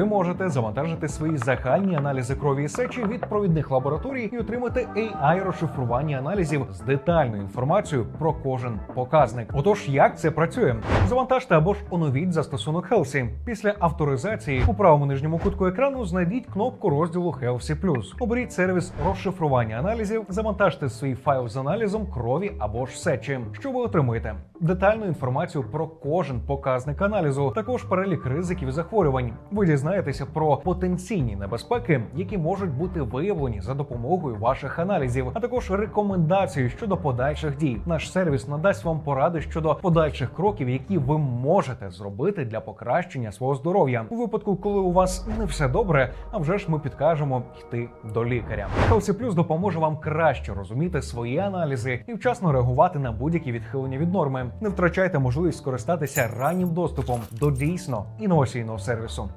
ви можете завантажити свої загальні аналізи крові і сечі від провідних лабораторій і отримати ai розшифрування аналізів з детальною інформацією про кожен показник. Отож, як це працює? Завантажте або ж оновіть застосунок Healthy. Після авторизації у правому нижньому кутку екрану знайдіть кнопку розділу Healthy+. Оберіть сервіс розшифрування аналізів, завантажте свій файл з аналізом крові або ж сечі. Що ви отримуєте? Детальну інформацію про кожен показник аналізу, також перелік ризиків захворювань. Ви дізнаєтеся про потенційні небезпеки, які можуть бути виявлені за допомогою ваших аналізів, а також рекомендації щодо подальших дій. Наш сервіс надасть вам поради щодо подальших кроків, які ви можете зробити для покращення свого здоров'я у випадку, коли у вас не все добре. А вже ж ми підкажемо йти до лікаря. Healthy Plus допоможе вам краще розуміти свої аналізи і вчасно реагувати на будь-які відхилення від норми. Не втрачайте можливість скористатися раннім доступом до дійсно інноваційного сервісу.